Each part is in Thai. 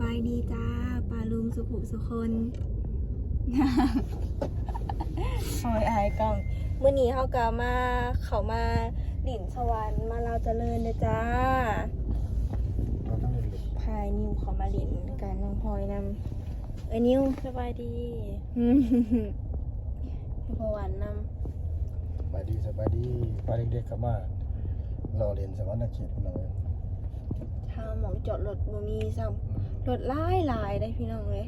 บายดีจ้าปลาลุงสุขุสุคนคอยอายกล้องเมื่อนี้เขาก็มาเขามาดินสวรรค์มาเราวเจริญเลยจ้าเราต้องเรียนรู้พายนิวเขามาดินกันน้องพลอยนำเอ้ยนิวสบายดีอืมให้พอหวานนสบายดีสบายดีพาเด็กๆกลับมารอเรียนสวรรค์เขตพวกเราเลยำถ้าหมองจอดรถบ่มีซ้ำ รถหลายหลายได้พี่น้องเลย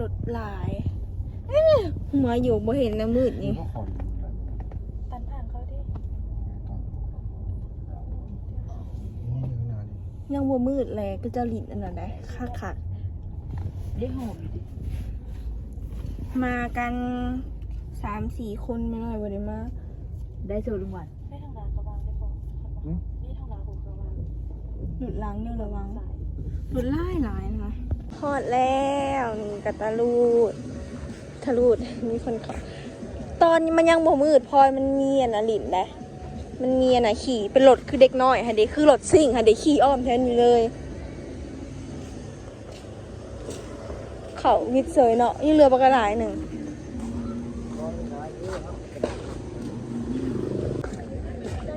รถหลายเอ้ยหัวอยู่บ่เห็นนะมืดนี่นี่ก็ขออยู่นะตันผ่านเขาดินี่ข้างหน้านี่ยังบ่มืดเลยก็จะลิ้นอันนั้นได้คักคักได้หอมดิๆมากันสามสี่คนไม่น้อยบ่ได้มาได้โจลุงวัน หลุดล้างเนี่ยระวังสายหลุดไล่หลายนะคะทอดแล้วนี่กระตาลูดทะลูดมีคนเขาตอนมันยังบ่มืดพลอยมันเงียนอะลินได้มันเงียนอะขี่เป็นรถคือเด็กน้อยฮะเด็กคือรถซิ่งฮะเด็กขี่อ้อมแทนอยู่เลย เขาวิดเสยเนาะยังเรือปลากระหลายหนึ่ง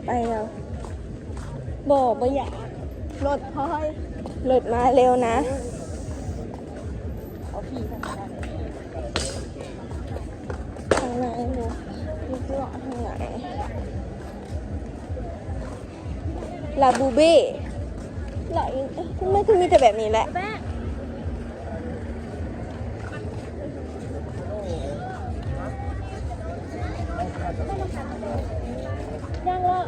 ไปแล้วบอกบ่อยาก รถพลอยรถมาเร็วนะเขาขี่ทางร้านทางไหนหนูนี่คือทางไหนลาบูเบ้ลาเอ๊ะทำไมถึงมีแต่แบบนี้แหละแม่ยังวะ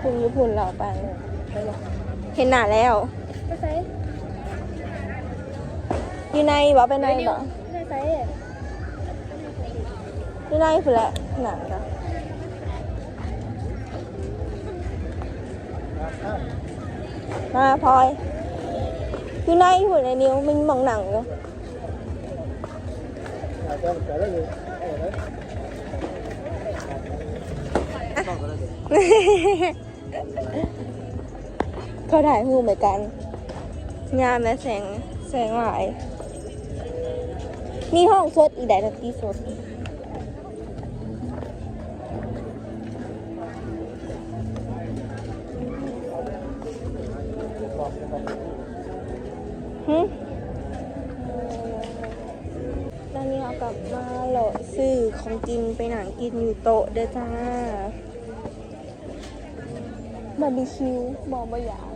คุณญี่ปุ่นเราไป เห็นหน้าแล้วไปใส่อยู่ในบ่ไปในบ่ไปใส่อยู่ในพุ่นแหละหนังจ้ะมาพลอยอยู่ในพุ่นไอ้นิ้วมันมองหนังอยู่อาจจะ เกิดอะไรอยู่เอายเขาถ่ายรูปเหมือนกัน งามและแสงแสงหลาย มีห้องสดอีกไดนาทีสดหึตอนนี้เรากลับมาโหลซื้อของกินไปหนังกินอยู่โต๊ะเด้อจ้าบาร์บีคิวบอกบ่อยาก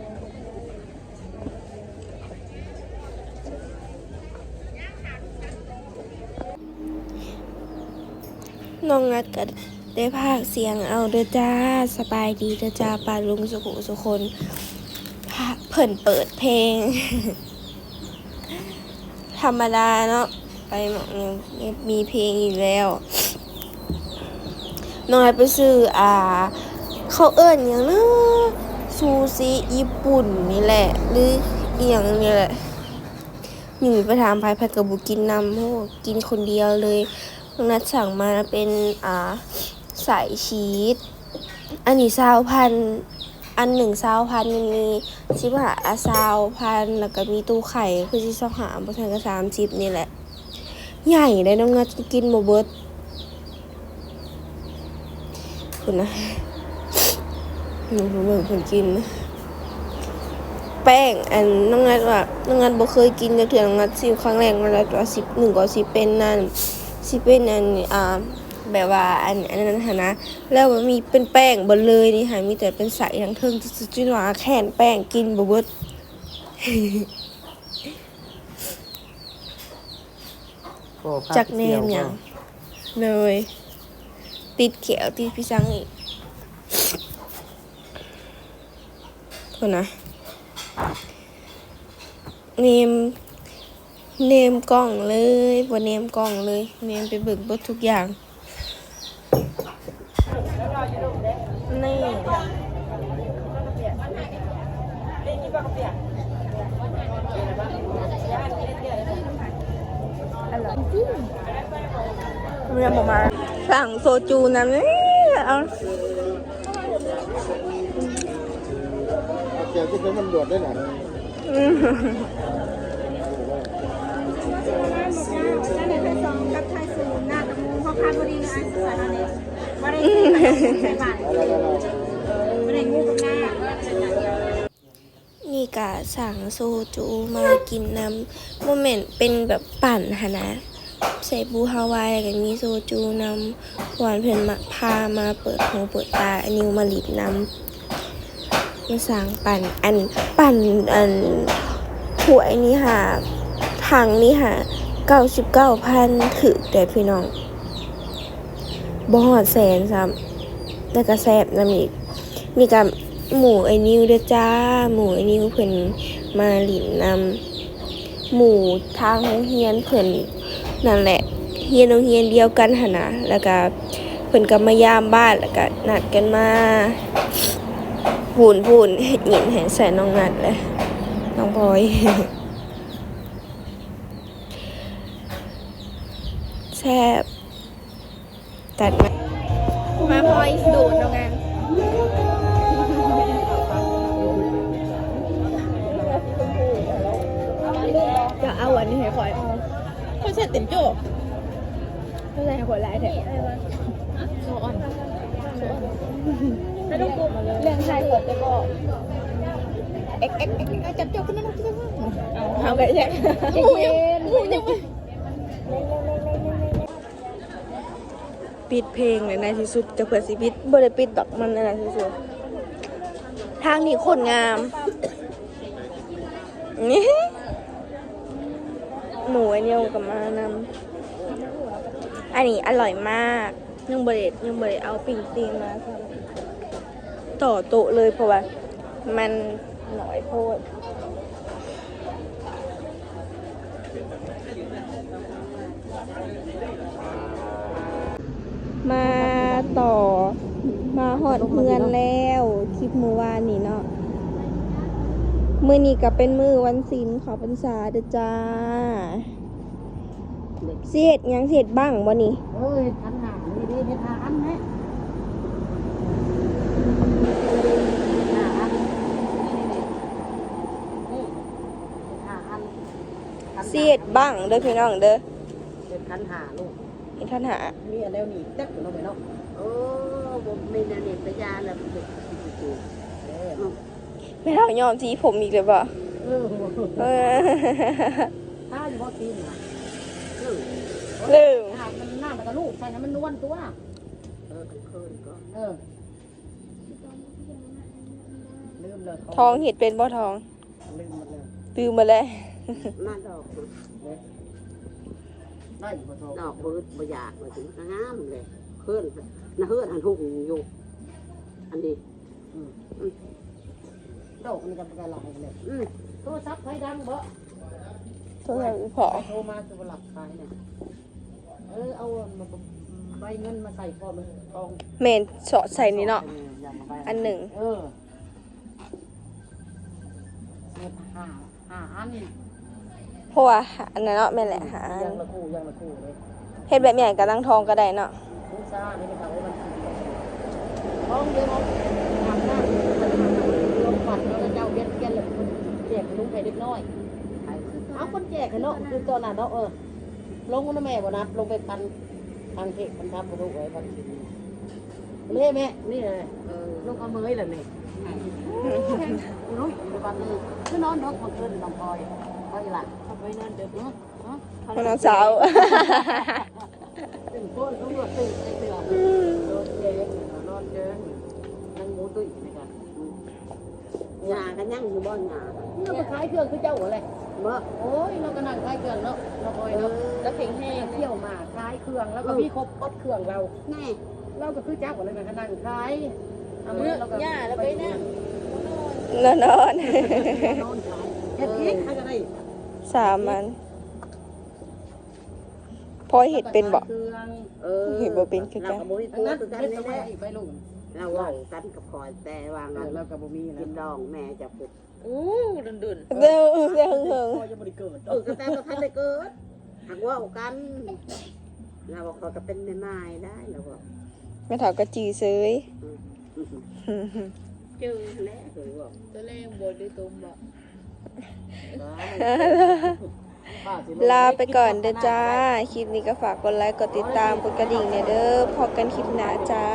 น้องนัดก็ได้พากย์เสียงเอาเด้อจ้าสบายดีเด้อจ้าปาลุงสุขุสุคนเพิ่นเปิดเพลง ธรรมดาเนาะไปหมองนึงมีเพลงอยู่แล้วน้อยไปซื้ออ่า เขาเอิ้นอย่างนะซูซิญี่ปุ่นนี่แหละ หรืออหย่างนี่แหละหนูไปถามภายภายกับบุกินนำโอ้กินคนเดียวเลย น้องนัดสั่งมาเป็นอ่าใส่ชีสอันนี้ซาวพันอันหนึ่งซาวพันมันมีสิบหาซาวพันแล้วก็มีตู้ไข่คือสิสองหาบทันก็สามสิบนี่แหละ ใหญ่เลยน้องนัดกินโมเบิร์ตคุณนะหนูเหมือนคนกิน แป้งอันน้องนัดว่าน้องนัดบ่เคยกินจักเทื่อน้องนัดซิมครั้งแรกมาแล้วว่าสิบหนึ่งก็สิบเป็นนั่น สิเป็นอันอ่าแบบว่าอันอันนั้นหั้นนะแล้วมันมีเป็นแป้งเบ่เลยนี่ค่ะมีแต่เป็นใสทั้งเทิงจุดๆว่าแค่นแป้งกินบ่เบิดจักแนมหยังเลย ติดเขียวติดพี่ซังอีกคนนะเนม เนมกล้องเลยบนเนมกล้องเลย เนมไปเบิกเบดทุกอย่าง นี่เรียนผมมาสั่งโซจูนะนี่เอาเดี๋ยวจะเป็นมันด่วนได้หน่อย นี่กะสั่งโซจูมากินน้ำโมเมนต์เป็นแบบปั่นหะนะ ใส่บูฮาวายแล้วก็มีโซจูน้ำหวานเพิ่นมาพามาเปิดหูเปิดตาอันนิวมาลิดน้ำมาสั่งปั่นอันปั่นอันถ้วยนี้ค่ะถังนี้ค่ะเก้าสิบเก้าพันถึกแต่พี่น้อง บ่หอดแสนซ้ำแล้วก็แซบน้ำอีกนี่กับหมูไอ้นิวเด้อจ้า หมูไอ้นิวเพิ่นมาหลินนำหมูทางโรงเรียนเพิ่นนั่นแหละเฮียนโรงเรียนเดียวกันหนนะแล้วก็เพิ่นก็มายามบ้านแล้วก็นัดกันมาพูนพูนเฮ็ดหยินให้ใส่น้องนัดเลยน้องพลอยแซ่บ ตัดไหมมาพลอยดูดน้องงานจะเอาอันนี้ให้พลอยเขาใช้เต็มโจ้ไม่ใช่คนร้ายแท้โซออนไม่ต้องกลัวเรื่องชายกดจะบอกเอ็กเอ็กเอ็กจับเจ้าขึ้นมาจับเอาไปแช่หมูยังหมูยังไม่ ปิดเพลงเลยในที่สุดจะเผื่อสิปิดบ่ได้ปิดดอกมันในที่สุดทางนี้คนงาม นี่หมูอันเดียวกับมานำอันนี้อร่อยมากยังบริยังบริเอาปิ่งตีมาต่อโต๊ะเลยเพราะว่า มันหน่อยโพด มาต่อมาหอดเพื่อนแล้วคลิปมือวานนี่เนาะมือนี้ก็เป็นมือวันศิลขอพรรษาเด้อจ้าเสียดยังเสียดบ้างบ่นี่เอ้ยทันหานี่ดีเฮ็ดหาอันไหมหาอันนี่หาอันเสียดบ้างเด้อพี่น้องเด้อเป็นคันหาลูกเห็ นท่านหามีอันแล้วนี่เต็กลงไปเนาะโอ้ผมมีนาเนตยาแล้วมันเป็นจริงไม่เท่ายอมสีผมอีกเลยบ่เออเออถ้าอยู่บ่ตีนน่ะลืมมันหน้ามันก็ลูกใส่น้ำมันนวลตัว เออกลางคืนก็เออลืมเลยทองเห็ดเป็นบ่ทองลืมหมดเลยลืมมาแล้วมาดอก ได้อยู่บ่ทองดอกบืดบอยากมาถึงงามเลยเพื่อนนะเพื่อนหันหุ่งอยู่ อันนี้ดอกมันจะเป็นหลายเลยอืมโทรศัพท์ไฟดังบ่โทรศัพท์อีพอโทรมาจะหลับขายเนี่ยเออเอามาใบเงินมาใส่พอมันทองเมนเสาะใส่นี่เนาะอันหนึ่งเออเงินหาหาอัน เพราะว่าอันนั้นเนาะแม่นแหละหายังละคู่ยังละคู่เลยเฮ็ดแบบใหญ่กับลังทองก็ได้เนาะคุณซ่านี่เป็นเขามันทองเดียวเอาทำหน้าลงปัดแล้วเจ้าเบี้ยเบี้ยเลยคนแจกลุงไปเล็กน้อยเอาคนแจกเนาะคือตอนนั้นเนาะเออลงนะแม่บ่นับลงไปพันทางเทคพันทับกระดูกไว้พันสิเล่แม่นี่เลยเออลูกเอามือเลยนี่รู้อยู่บ้านนี้คือนอนนอนคนอื่นน้องพลอยพลอยหลังทำ ไว้นอนเดี๋ยวเนาะวันน้องสาวตื่นโคนตำรวจตื่นไอ้เตือนโดนเจ๊นอนเจอนั่งหมูตุ้ยนี่กันยากันยังอยู่บ่ยาเราไปขายเครื่องคือเจ้าอะไรเมื่อโอ้ยเราก็นั่งขายเครื่องเนาะเราพลอยเนาะแล้วเข่งแห้งเที่ยวมาขายเครื่องแล้วก็มีครบครบเครื่องเราแน่เราก็คือเจ้าอะไรมันก็นั่งขายเมื่อย่าแล้วไปนั่งนอนนอนนอนขายเฮ็ดอีกให้ก็ได้ สามมันพอเห็ดเป็นบ่เครื่องเออเห็นบ่เป็นคือกัน เราก็บ่มีอัตันวนั้นคือกันเฮ็ดนี่เอาแหไว้ละอีกไปลุงเราเว่ากันกับคอยแต่ว่าเองั้อนเราก็บ่มีกิแล้วนดองแม่จะฝึกโอ้ดุนดุนเด้อเด้อเฮิงพ่อจะบ่ได้เกิดเออก็แต่ก็ทันได้เกิดหากเว่ากัน เราบอกเขาก็เป็นแม่ไม้ได้เราบอกแม่ถาวก็จือเซยแกเจอแล้วเฮ้ยบอกตัวแรกบนด้วยตุ้มบ่ ลาไปก่อนเด้อจ้า คลิปนี้ก็ฝากกดไลค์ กดติดตาม กดกระดิ่งเนี่ยเด้อ พอกันคลิปหน้าจ้า